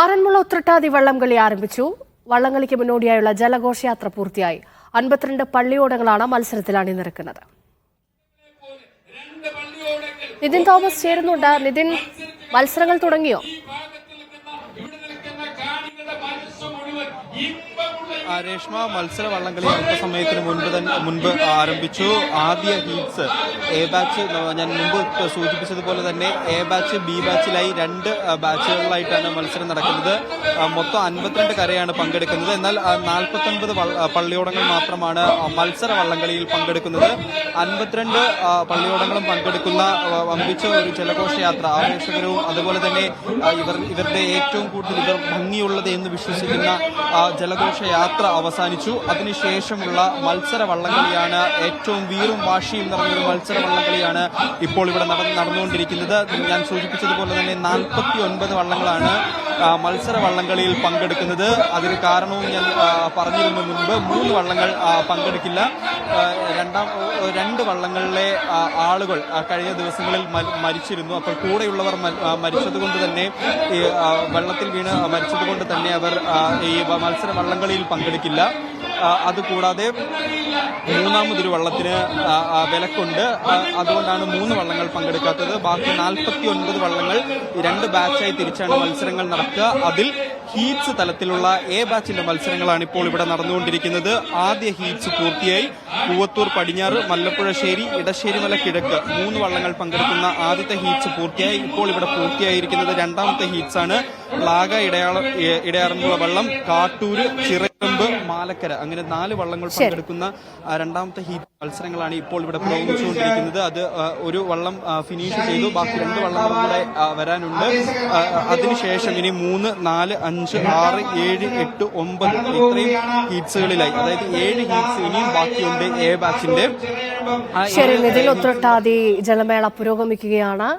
ആറന്മുള ഉത്രട്ടാതി വള്ളംകളി ആരംഭിച്ചു. വള്ളംകളിക്ക് മുന്നോടിയായുള്ള ജലഘോഷയാത്ര പൂർത്തിയായി. അൻപത്തിരണ്ട് പള്ളിയോടങ്ങളാണ് മത്സരത്തിൽ അണിനിരക്കുന്നത് നിതിൻ തോമസ് ചേരുന്നുണ്ട്. നിതിൻ മത്സരങ്ങൾ തുടങ്ങിയോ? രേഷ്മ മത്സര വള്ളംകളി അല്പസമയത്തിന് മുൻപ് തന്നെ മുൻപ് ആരംഭിച്ചു. ആദ്യ ഹീറ്റ്സ് എ ബാച്ച് ഞാൻ മുമ്പ് സൂചിപ്പിച്ചതുപോലെ തന്നെ എ ബാച്ച് ബി ബാച്ചിലായി രണ്ട് ബാച്ചുകളിലായിട്ടാണ് മത്സരം നടക്കുന്നത്. മൊത്തം അൻപത്തിരണ്ട് കരയാണ് പങ്കെടുക്കുന്നത്. എന്നാൽ നാൽപ്പത്തൊൻപത് പള്ളിയോടങ്ങൾ മാത്രമാണ് മത്സര വള്ളംകളിയിൽ പങ്കെടുക്കുന്നത്. അൻപത്തിരണ്ട് പള്ളിയോടങ്ങളും പങ്കെടുക്കുന്ന വമ്പിച്ച ഒരു ജലഘോഷയാത്ര ആവേശകരവും അതുപോലെ തന്നെ ഇവർ ഇവരുടെ ഏറ്റവും കൂടുതൽ ഇവർ ഭംഗിയുള്ളത് എന്ന് വിശ്വസിക്കുന്ന ജലഘോഷയാത്ര അവസാനിച്ചു. അതിനുശേഷമുള്ള മത്സര വള്ളംകളിയാണ് ഏറ്റവും വീറും വാശിയും നിറഞ്ഞൊരു മത്സര വള്ളംകളിയാണ് ഇപ്പോൾ ഇവിടെ നടന്ന് നടന്നുകൊണ്ടിരിക്കുന്നത്. ഞാൻ സൂചിപ്പിച്ചതുപോലെ തന്നെ നാൽപ്പത്തി ഒൻപത് വള്ളങ്ങളാണ് മത്സര വള്ളംകളിയിൽ പങ്കെടുക്കുന്നത്. അതിന് കാരണവും ഞാൻ പറഞ്ഞിരുന്ന മുൻപ്. മൂന്ന് വള്ളങ്ങൾ പങ്കെടുക്കില്ല. രണ്ടാം രണ്ട് വള്ളങ്ങളിലെ ആളുകൾ കഴിഞ്ഞ ദിവസങ്ങളിൽ മരിച്ചിരുന്നു. അപ്പോൾ കൂടെയുള്ളവർ മരിച്ചതുകൊണ്ട് തന്നെ വെള്ളത്തിൽ വീണ് മരിച്ചതുകൊണ്ട് തന്നെ അവർ ഈ മത്സര വള്ളംകളിയിൽ പങ്കെടുക്കില്ല. അതുകൂടാതെ മൂന്നാമതൊരു വള്ളത്തിന് വിലക്കുണ്ട്. അതുകൊണ്ടാണ് മൂന്ന് വള്ളങ്ങൾ പങ്കെടുക്കാത്തത്. ബാക്കി നാൽപ്പത്തി ഒൻപത് വള്ളങ്ങൾ രണ്ട് ബാച്ചായി തിരിച്ചാണ് മത്സരങ്ങൾ നടക്കുക. അതിൽ ഹീറ്റ്സ് തലത്തിലുള്ള എ ബാച്ചിന്റെ മത്സരങ്ങളാണ് ഇപ്പോൾ ഇവിടെ നടന്നുകൊണ്ടിരിക്കുന്നത്. ആദ്യ ഹീറ്റ്സ് പൂർത്തിയായി. കൂവത്തൂർ പടിഞ്ഞാറ് മല്ലപ്പുഴശ്ശേരി ഇടശ്ശേരിമല കിഴക്ക് മൂന്ന് വള്ളങ്ങൾ പങ്കെടുക്കുന്ന ആദ്യത്തെ ഹീറ്റ്സ് പൂർത്തിയായി. ഇപ്പോൾ ഇവിടെ പൂർത്തിയായിരിക്കുന്നത് രണ്ടാമത്തെ ഹീറ്റ്സ് ആണ് പ്ലാഗ ഇടയാള ഇടയാറന്മുള വള്ളം കാട്ടൂര് ചിറമ്പ് മാലക്കര. അങ്ങനെ നാല് വള്ളങ്ങൾ പങ്കെടുക്കുന്ന രണ്ടാമത്തെ ഹീറ്റ് മത്സരങ്ങളാണ് ഇപ്പോൾ ഇവിടെ പ്രയോഗിച്ചുകൊണ്ടിരിക്കുന്നത് അത് ഒരു വള്ളം ഫിനിഷ് ചെയ്തു. ബാക്കി രണ്ട് വള്ളങ്ങൾ കൂടെ വരാനുണ്ട്. അതിനുശേഷം ഇനി മൂന്ന് നാല് അഞ്ച് ആറ് ഏഴ് എട്ട് ഒമ്പത് ഇത്രയും ഹീറ്റ്സുകളിലായി. അതായത് ഏഴ് ഹീറ്റ്സ് ഇനിയും ബാക്കിയുണ്ട് എ ബാച്ചിന്റെ. ശരി ഉത്രട്ടാതി ജലമേള പുരോഗമിക്കുകയാണ്.